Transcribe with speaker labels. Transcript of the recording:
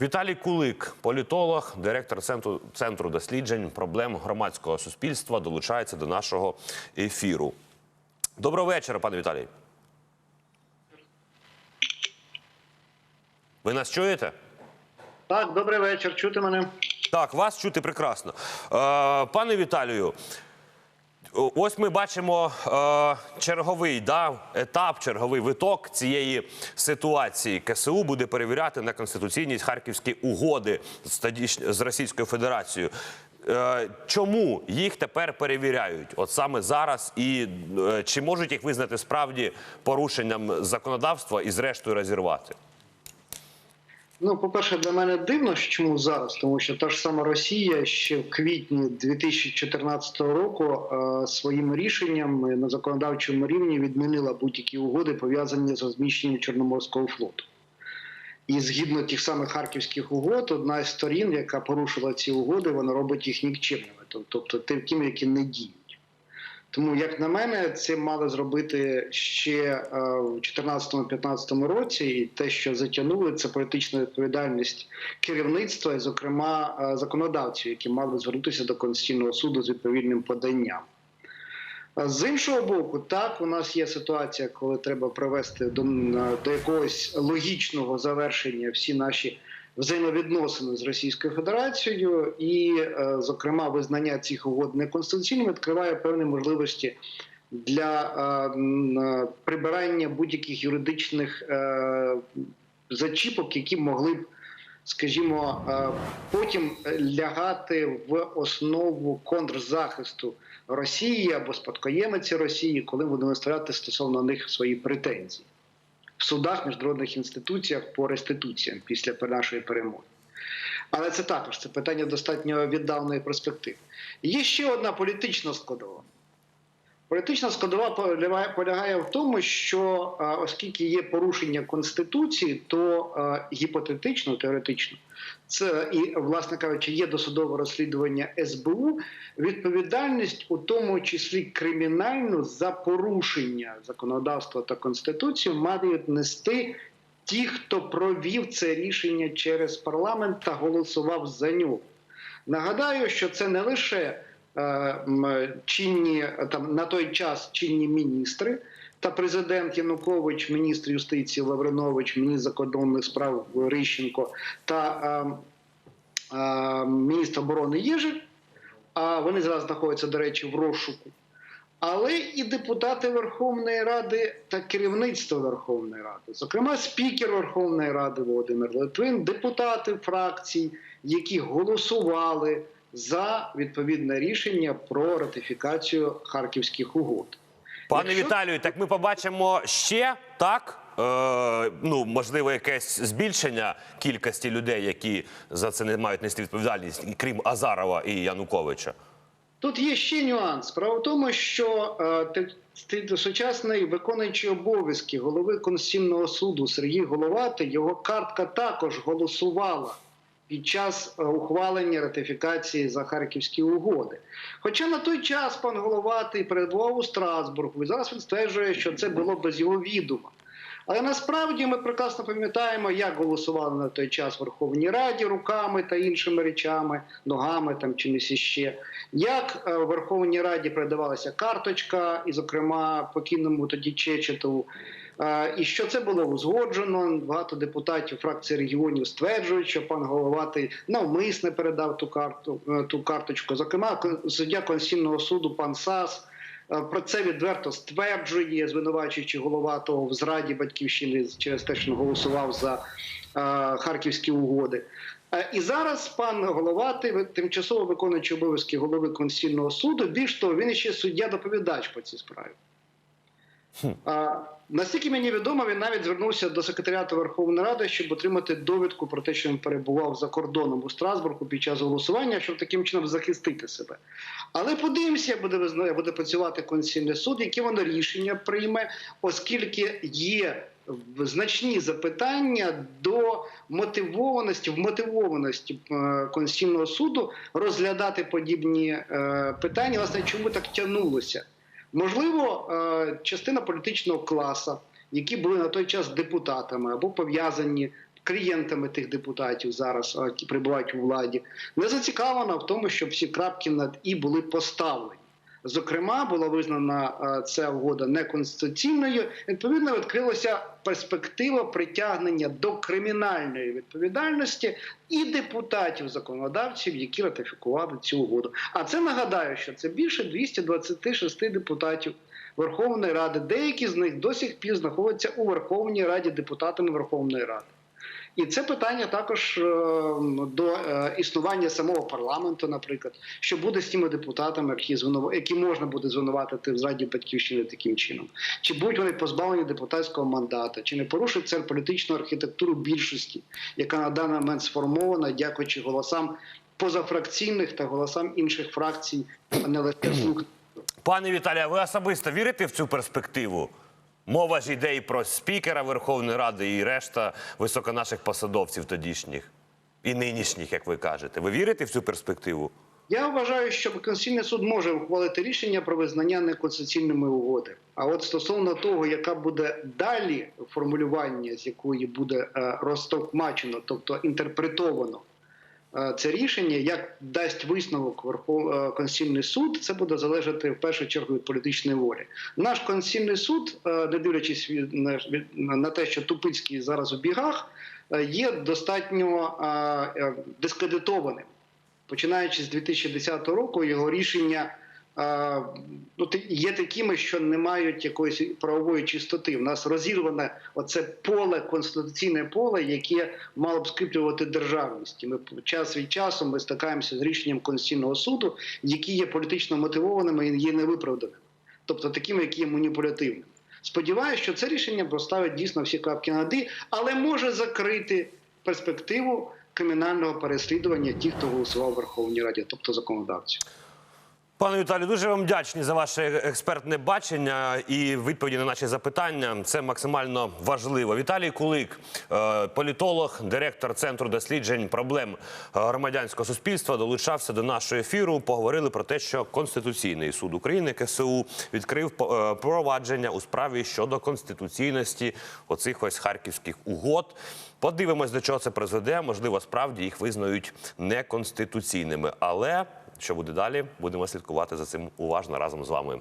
Speaker 1: Віталій Кулик, політолог, директор центру, центру досліджень проблем громадського суспільства, долучається до нашого ефіру. Доброго вечора, пане Віталій. Ви нас чуєте?
Speaker 2: Так, добрий вечір. Чути мене?
Speaker 1: Так, вас чути прекрасно. Е, пане Віталію, ось ми бачимо е, черговий да, етап, черговий виток цієї ситуації. КСУ буде перевіряти на конституційність харківські угоди з, з Російською Федерацією. Е, чому їх тепер перевіряють? От саме зараз, і е, чи можуть їх визнати справді порушенням законодавства і зрештою розірвати?
Speaker 2: Ну, по-перше, для мене дивно, чому зараз, тому що та ж сама Росія ще в квітні 2014 року е, своїм рішенням на законодавчому рівні відмінила будь-які угоди, пов'язані з розміщенням Чорноморського флоту. І згідно тих самих харківських угод, одна з сторін, яка порушила ці угоди, вона робить їх нікчемними, тобто такими, які не діють. Тому, як на мене, це мали зробити ще е, в 2014-2015 році, і те, що затягнули, це політична відповідальність керівництва, і, зокрема, е, законодавців, які мали звернутися до Конституційного суду з відповідним поданням. Е, З іншого боку, так у нас є ситуація, коли треба привести до, до якогось логічного завершення всі наші взаємовідносини з Російською Федерацією, і, е, зокрема, визнання цих угод неконституційними відкриває певні можливості для е, е, прибирання будь-яких юридичних зачіпок, які могли б. Скажімо, потім лягати в основу контрзахисту Росії або спадкоємиці Росії, коли будемо виставляти стосовно них свої претензії в судах, міжнародних інституціях по реституціям після нашої перемоги. Але це також це питання достатньо віддаленої перспективи. Є ще одна політична складова. Політична складова полягає- в тому, що е, оскільки є порушення конституції, то е, гіпотетично, теоретично, це і, власне кажучи, є досудове розслідування СБУ, відповідальність у тому числі кримінальну за порушення законодавства та конституції мають нести ті, хто провів це рішення через парламент та голосував за нього. Нагадаю, що це не лише чинні там на той час чинні міністри та президент Янукович, міністр юстиції Лавринович, міністр закордонних справ Рищенко та е, е, міністр оборони Єжик. А вони зараз знаходяться, до речі, в розшуку. Але і депутати Верховної Ради та керівництво Верховної Ради, зокрема, спікер Верховної Ради Володимир Литвин, депутати фракцій, які голосували за відповідне рішення про ратифікацію харківських угод.
Speaker 1: Пане
Speaker 2: Якщо-
Speaker 1: Віталію, так ми побачимо ще так. Е, ну, можливо, якесь збільшення кількості людей, які за це не мають нести відповідальність, крім Азарова і Януковича.
Speaker 2: Тут є ще нюанс. Справа в тому, що е, сучасний виконуючий обов'язки голови Конституційного суду Сергій Головатий, його картка також голосувала під час е, ухвалення ратифікації за харківські угоди. Хоча на той час пан Головатий перебував у Страсбургу, і зараз він стверджує, що це було без його відома. Але насправді ми прекрасно пам'ятаємо, як голосували на той час в Верховній Раді руками та іншими речами, ногами там чимось іще. Як е, в Верховній Раді передавалася карточка, і, зокрема, покійному тоді Чечетову. І що це було узгоджено? Багато депутатів фракції регіонів стверджують, що пан Головатий навмисне передав ту карту е, ту карточку. Зокрема, суддя Конституційного суду пан Сас. Е, Про це відверто стверджує, звинувачуючи Головатого в зраді батьківщини через те, що голосував за е, харківські угоди. І зараз пан Головатий, тимчасово виконуючий обов'язки голови Конституційного суду. Більш того, він ще суддя-доповідач по цій справі. А, наскільки мені відомо, він навіть звернувся до секретаріату Верховної Ради, щоб отримати довідку про те, що він перебував за кордоном у Страсбургу під час голосування, щоб таким чином захистити себе. Але подивимося, як буде як буде працювати Конституційний суд, яке воно рішення прийме, оскільки є значні запитання до мотивованості, вмотивованості е, Конституційного суду розглядати подібні е, питання. Власне, чому так тягнулося? Можливо, е, частина політичного класу, які були на той час депутатами або пов'язані клієнтами тих депутатів зараз, які прибувають у владі, не зацікавлена в тому, щоб всі крапки над і були поставлені. Зокрема, була визнана е, ця угода неконституційною. Відповідно, відкрилася перспектива притягнення до кримінальної відповідальності і депутатів законодавців, які ратифікували цю угоду. А це нагадаю, що це більше 226 депутатів Верховної Ради. Деякі з них до сих пір знаходяться у Верховній Раді депутатами Верховної Ради. І це питання також е, до е, існування самого парламенту, наприклад, що буде з тими депутатами, які звинува... які можна буде звинуватити в зраді батьківщини таким чином, чи будуть вони позбавлені депутатського мандата, чи не порушить це політичну архітектуру більшості, яка на даний момент сформована, дякуючи голосам позафракційних та голосам інших фракцій, а не лише слуг.
Speaker 1: Пане Віталія, ви особисто вірите в цю перспективу? Мова ж йде і про спікера Верховної Ради, і решта високонаших посадовців тодішніх і нинішніх, як ви кажете. Ви вірите в цю перспективу?
Speaker 2: Я вважаю, що Конституційний суд може ухвалити рішення про визнання неконституційними угоди. А от стосовно того, яка буде далі формулювання, з якої буде е, розтовкмачено, тобто інтерпретовано це рішення, як дасть висновок Верхов... е, Конституційний суд, це буде залежати в першу чергу від політичної волі. Наш Конституційний суд, е, не дивлячись на- те, що Тупицький зараз у бігах, е, є достатньо е, е, дискредитованим починаючи з 2010 року, його рішення е, ну, є такими, що не мають якоїсь правової чистоти. У нас розірване оце поле, конституційне поле, яке мало б скріплювати державність. І ми час від часу ми стикаємося з рішенням Конституційного суду, які є політично мотивованими і є невиправданими, тобто такими, які є маніпулятивними. Сподіваюся, що це рішення поставить дійсно всі крапки над «і», але може закрити перспективу кримінального переслідування тих, хто голосував в Верховній Раді, тобто законодавців.
Speaker 1: Пане Віталію, дуже вам вдячні за ваше експертне бачення і відповіді на наші запитання. Це максимально важливо. Віталій Кулик, е, політолог, директор центру досліджень проблем громадянського суспільства, долучався до нашого ефіру. Поговорили про те, що Конституційний суд України КСУ відкрив е, провадження у справі щодо конституційності оцих ось харківських угод. Подивимось, до чого це призведе. Можливо, справді їх визнають неконституційними, але що буде далі? Будемо слідкувати за цим уважно разом з вами.